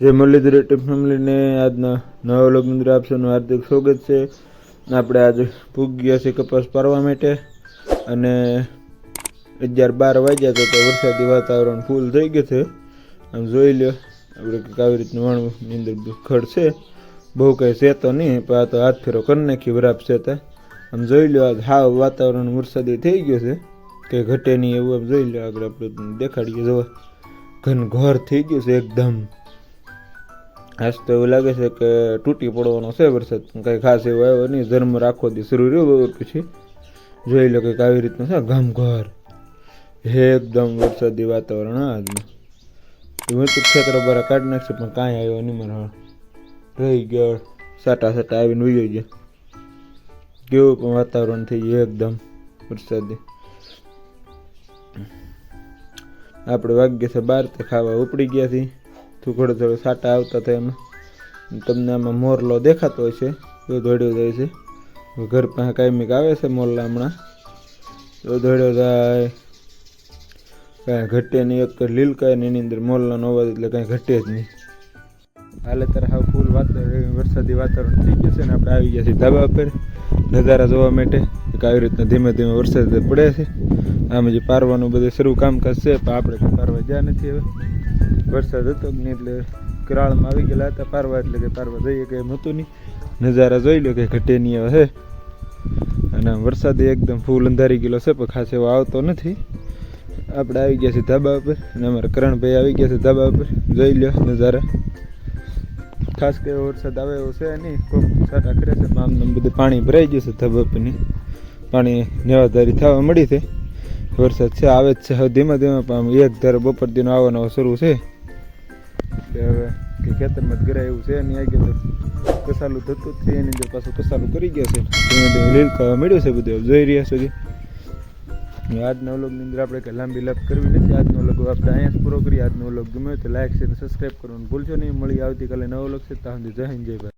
જે મુરલીધર ફેમિલીને આજના નવા લોક મંદિર આપવાનું હાર્દિક સ્વાગત છે. આપણે આજે પૂગ ગયા છે કપાસ પારવા માટે અને અગિયાર બાર વાગ્યા તો તો વરસાદી વાતાવરણ ફૂલ થઈ ગયું છે. આમ જોઈ લો આપણે કંઈક આવી રીતનું વાણની અંદર ખડ છે. બહુ કંઈ છે તો નહીં, પણ આ તો હાથ ફેરો કરી નાખી બરાબર છે તો. આમ જોઈ લ્યો, આજ હા વાતાવરણ વરસાદી થઈ ગયું છે. કે ઘટે નહીં એવું, આમ જોઈ લ્યો આગળ આપણે દેખાડીએ, જોવા. ઘન ઘર થઈ ગયું છે એકદમ. આજ તો એવું લાગે છે કે તૂટી પડવાનો છે વરસાદ. કંઈ ખાસ એવો આવ્યો નહીં. ધર્મ રાખો દી શરૂ રહ્યો પછી. જોઈ લો કંઈક આવી રીતનું છે. ગામ ઘર. એકદમ વરસાદી વાતાવરણ આજનું હું ક્ષેત્ર બરા કાઢી નાખશે, પણ કાંઈ આવ્યો નહીં મને રહી ગયો. સાટા સાટા આવીને ઉઈ ગયો. કેવું પણ વાતાવરણ થઈ ગયું એકદમ વરસાદી. આપણે વાગ્ય છે બાર, તે ખાવા ઉપડી ગયા છીએ. થોડો થોડો સાટા આવતા હતા એમાં. તમને આમાં મોરલો દેખાતો હોય છે તો દોડ્યો જાય છે. ઘર પાસે કાયમિક આવે છે મોરલા હમણાં. તો દોડ્યો જાય. કાંઈ ઘટે નહીં, એક લીલકાય ને એની અંદર મોરલાનો અવાજ એટલે કાંઈ ઘટે જ નહીં. હાલે ત્યારે હાવ ફૂલ વાતાવરણ, વરસાદી વાતાવરણ થઈ ગયું છે ને આપણે આવી ગયા છીએ ધાબા પર નજારા જોવા માટે એક આવી રીતના ધીમે ધીમે વરસાદ પડે છે. આમ જે પારવાનું બધું શરૂ કામકાજ છે, પણ આપણે પારવા ગયા નથી હવે. વરસાદ હતો નહીં એટલે કરાળમાં આવી ગયેલા હતા પારવા, એટલે કે પારવા જઈએ કે એમ હતું નહીં. નજારા જોઈ લો કે ઘટે નહીં આવે હે. અને વરસાદ એકદમ ફૂલ અંધારી ગયેલો છે, પણ ખાસ એવો આવતો નથી. આપણે આવી ગયા છે ધાબા ઉપર, અને અમારા કરણભાઈ આવી ગયા છે ધાબા ઉપર. જોઈ લો નજારા. ખાસ કે વરસાદ આવે એવો છે નહીં, કોક સાટા કરે છે, પણ આમ બધું પાણી ભરાઈ ગયું છે ધાબા પરની પાણી નેવાધારી થવા મળી છે. વરસાદ છે, આવે જ છે, હવે ધીમે ધીમે એક ધારે બપોર દીનો આવવાનો શરૂ છે. એટલે હવે કે ખેતરમાં જ ગરાય એવું છે નહીં આવી ગયું કસાલું થતું જ એની અંદર પાછું કસાલું કરી ગયા છે. લીલ મળ્યું છે બધું, જોઈ રહ્યા છે આજના વ્લોગની અંદર આપણે કંઈ લાંબી લાભ કરવી નથી. આજનો વ્લોગ આપણે અહીંયા જ પૂરો કરીએ. આજનો વ્લોગ ગમ્યો તો લાઈક છે સબસ્ક્રાઈબ કરવાનું ભૂલશો નહીં. મળી આવતીકાલે નવો વ્લોગ છે ત્યાં જય હિન્દ, જય